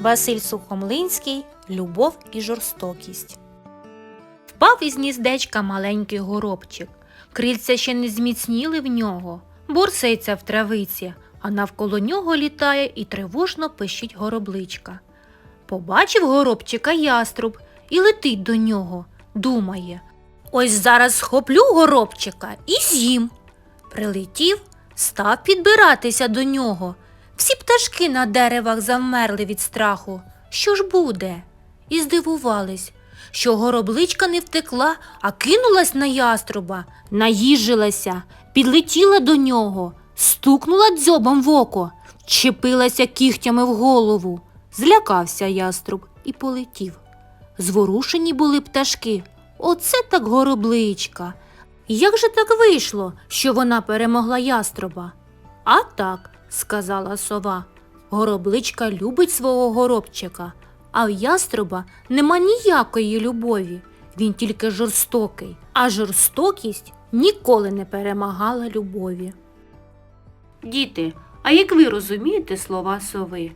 Василь Сухомлинський Любов і жорстокість. Впав із гніздечка маленький горобчик. Крильця ще не зміцніли в нього, борсається в травиці, а навколо нього літає і тривожно пищить горобличка. Побачив горобчика яструб і летить до нього, думає. Ось зараз схоплю горобчика і з'їм. Прилетів, став підбиратися до нього. Всі пташки на деревах завмерли від страху. Що ж буде? І здивувались, що горобличка не втекла, а кинулась на яструба, наїжилася, підлетіла до нього, стукнула дзьобом в око, чепилася кігтями в голову. Злякався яструб і полетів. Зворушені були пташки. Оце так горобличка. Як же так вийшло, що вона перемогла яструба? А так, сказала сова, горобличка любить свого горобчика, а в яструба нема ніякої любові. Він тільки жорстокий, а жорстокість ніколи не перемагала любові. Діти, а як ви розумієте слова сови?